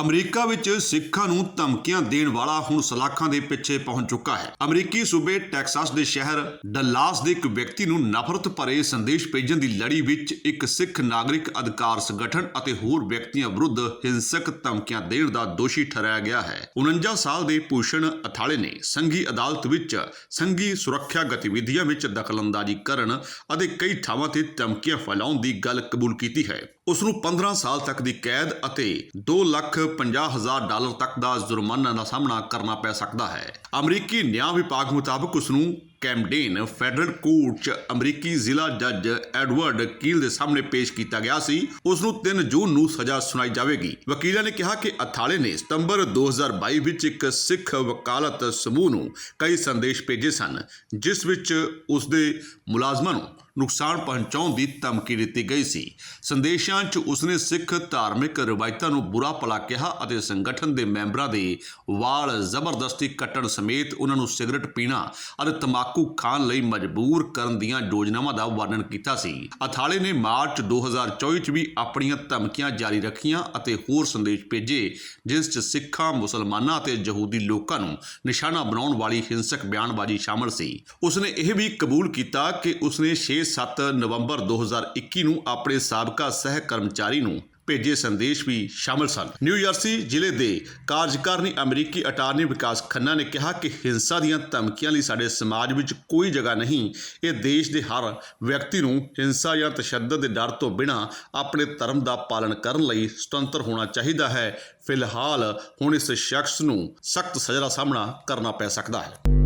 America ਵਿੱਚ ਸਿੱਖਾਂ ਨੂੰ ਧਮਕੀਆਂ ਦੇਣ ਵਾਲਾ ਹੁਣ ਸਲਾਖਾਂ ਦੇ ਪਿੱਛੇ ਪਹੁੰਚ ਚੁੱਕਾ ਹੈ। ਅਮਰੀਕੀ ਸੂਬੇ ਟੈਕਸਾਸ ਦੇ ਸ਼ਹਿਰ ਡੱਲਾਸ ਦੇ ਇੱਕ ਵਿਅਕਤੀ ਨੂੰ ਨਫ਼ਰਤ ਭਰੇ ਸੰਦੇਸ਼ ਭੇਜਣ ਦੀ ਲੜੀ ਵਿੱਚ ਇੱਕ ਸਿੱਖ ਨਾਗਰਿਕ ਅਧਿਕਾਰ ਸੰਗਠਨ ਅਤੇ ਹੋਰ ਵਿਅਕਤੀਆਂ ਵਿਰੁੱਧ ਹਿੰਸਕ ਧਮਕੀਆਂ ਦੇਣ ਦਾ ਦੋਸ਼ੀ ਠਹਿਰਾਇਆ ਗਿਆ ਹੈ। 49 ਸਾਲ ਦੇ ਭੂਸ਼ਣ ਅਥਾਲੇ ਨੇ ਸੰਘੀ ਅਦਾਲਤ ਵਿੱਚ ਸੰਘੀ ਸੁਰੱਖਿਆ ਗਤੀਵਿਧੀਆਂ ਵਿੱਚ ਦਖਲਅੰਦਾਜ਼ੀ ਕਰਨ ਅਤੇ ਕਈ ਥਾਵਾਂ ਤੇ ਧਮਕੀਆਂ ਫੈਲਾਉਣ ਦੀ ਗੱਲ ਕਬੂਲ ਕੀਤੀ ਹੈ। ਉਸ ਨੂੰ 15 ਸਾਲ ਤੱਕ ਦੀ ਕੈਦ ਅਤੇ 2 ਲੱਖ 50 ਹਜ਼ਾਰ ਡਾਲਰ ਤੱਕ ਦਾ ਜੁਰਮਾਨਾ ਦਾ ਸਾਹਮਣਾ ਕਰਨਾ ਪੈ ਸਕਦਾ ਹੈ। ਅਮਰੀਕੀ ਨਿਆਂ ਵਿਭਾਗ ਮੁਤਾਬਕ ਉਸ ਨੂੰ ਕੈਮਡੇਨ ਫੈਡਰਲ ਕੋਰਟ 'ਚ ਅਮਰੀਕੀ ਜ਼ਿਲ੍ਹਾ ਜੱਜ ਐਡਵਰਡ ਕੀਲ ਦੇ ਸਾਹਮਣੇ ਪੇਸ਼ ਕੀਤਾ ਗਿਆ ਸੀ। ਉਸ ਨੂੰ 3 ਜੂਨ ਨੂੰ ਸਜ਼ਾ ਸੁਣਾਈ ਜਾਵੇਗੀ। ਵਕੀਲਾਂ ਨੇ ਕਿਹਾ ਕਿ ਅਥਾਲੇ ਨੇ ਸਤੰਬਰ 2022 ਵਿੱਚ ਇੱਕ ਸਿੱਖ ਵਕਾਲਤ ਸਮੂਹ ਨੂੰ ਕਈ ਸੰਦੇਸ਼ ਭੇਜੇ ਸਨ, ਜਿਸ ਵਿੱਚ ਉਸ ਦੇ ਮੁਲਾਜ਼ਮਾਂ ਨੂੰ ਨੁਕਸਾਨ ਪਹੁੰਚਾਉਣ ਦੀ ਧਮਕੀ ਦਿੱਤੀ ਗਈ ਸੀ। ਸੰਦੇਸ਼ਾਂ 'ਚ ਉਸਨੇ ਸਿੱਖ ਧਾਰਮਿਕ ਰਵਾਇਤਾਂ ਨੂੰ ਬੁਰਾ ਭਲਾ ਕਿਹਾ ਅਤੇ ਸੰਗਠਨ ਦੇ ਮੈਂਬਰਾਂ ਦੇ ਵਾਲ ਜ਼ਬਰਦਸਤੀ ਕੱਟਣ ਸਮੇਤ ਉਹਨਾਂ ਨੂੰ ਸਿਗਰਟ ਪੀਣਾ ਅਤੇ ਤਮਾਕੂ ਖਾਣ ਲਈ ਮਜਬੂਰ ਕਰਨ ਦੀਆਂ ਯੋਜਨਾਵਾਂ ਦਾ ਵਰਣਨ ਕੀਤਾ ਸੀ। ਅਥਾਲੇ ਨੇ ਮਾਰਚ 2024 'ਚ ਵੀ ਆਪਣੀਆਂ ਧਮਕੀਆਂ ਜਾਰੀ ਰੱਖੀਆਂ ਅਤੇ ਹੋਰ ਸੰਦੇਸ਼ ਭੇਜੇ, ਜਿਸ 'ਚ ਸਿੱਖਾਂ, ਮੁਸਲਮਾਨਾਂ ਅਤੇ ਯਹੂਦੀ ਲੋਕਾਂ ਨੂੰ ਨਿਸ਼ਾਨਾ ਬਣਾਉਣ ਵਾਲੀ ਹਿੰਸਕ ਬਿਆਨਬਾਜ਼ੀ ਸ਼ਾਮਲ ਸੀ। ਉਸਨੇ ਇਹ ਵੀ ਕਬੂਲ ਕੀਤਾ ਕਿ ਉਸਨੇ 6-7 ਨਵੰਬਰ 2021 ਨੂੰ ਆਪਣੇ ਸਾਬਕਾ ਸਹਿ ਕਰਮਚਾਰੀ ਨੂੰ ਭੇਜੇ ਸੰਦੇਸ਼ ਵੀ ਸ਼ਾਮਲ ਸਨ। ਨਿਊ ਜਰਸੀ ਜ਼ਿਲ੍ਹੇ ਦੇ ਕਾਰਜਕਾਰਨੀ ਅਮਰੀਕੀ ਅਟਾਰਨੀ ਵਿਕਾਸ ਖੰਨਾ ਨੇ ਕਿਹਾ ਕਿ ਹਿੰਸਾ ਦੀਆਂ ਧਮਕੀਆਂ ਲਈ ਸਾਡੇ ਸਮਾਜ ਵਿੱਚ ਕੋਈ ਜਗ੍ਹਾ ਨਹੀਂ। ਇਹ ਦੇਸ਼ ਦੇ ਹਰ ਵਿਅਕਤੀ ਨੂੰ ਹਿੰਸਾ ਜਾਂ ਤਸ਼ੱਦਦ ਦੇ ਡਰ ਤੋਂ ਬਿਨਾਂ ਆਪਣੇ ਧਰਮ ਦਾ ਪਾਲਣ ਕਰਨ ਲਈ ਸੁਤੰਤਰ ਹੋਣਾ ਚਾਹੀਦਾ ਹੈ। ਫਿਲਹਾਲ ਹੁਣ ਇਸ ਸ਼ਖਸ ਨੂੰ ਸਖਤ ਸਜ਼ਾ ਦਾ ਸਾਹਮਣਾ ਕਰਨਾ ਪੈ ਸਕਦਾ ਹੈ।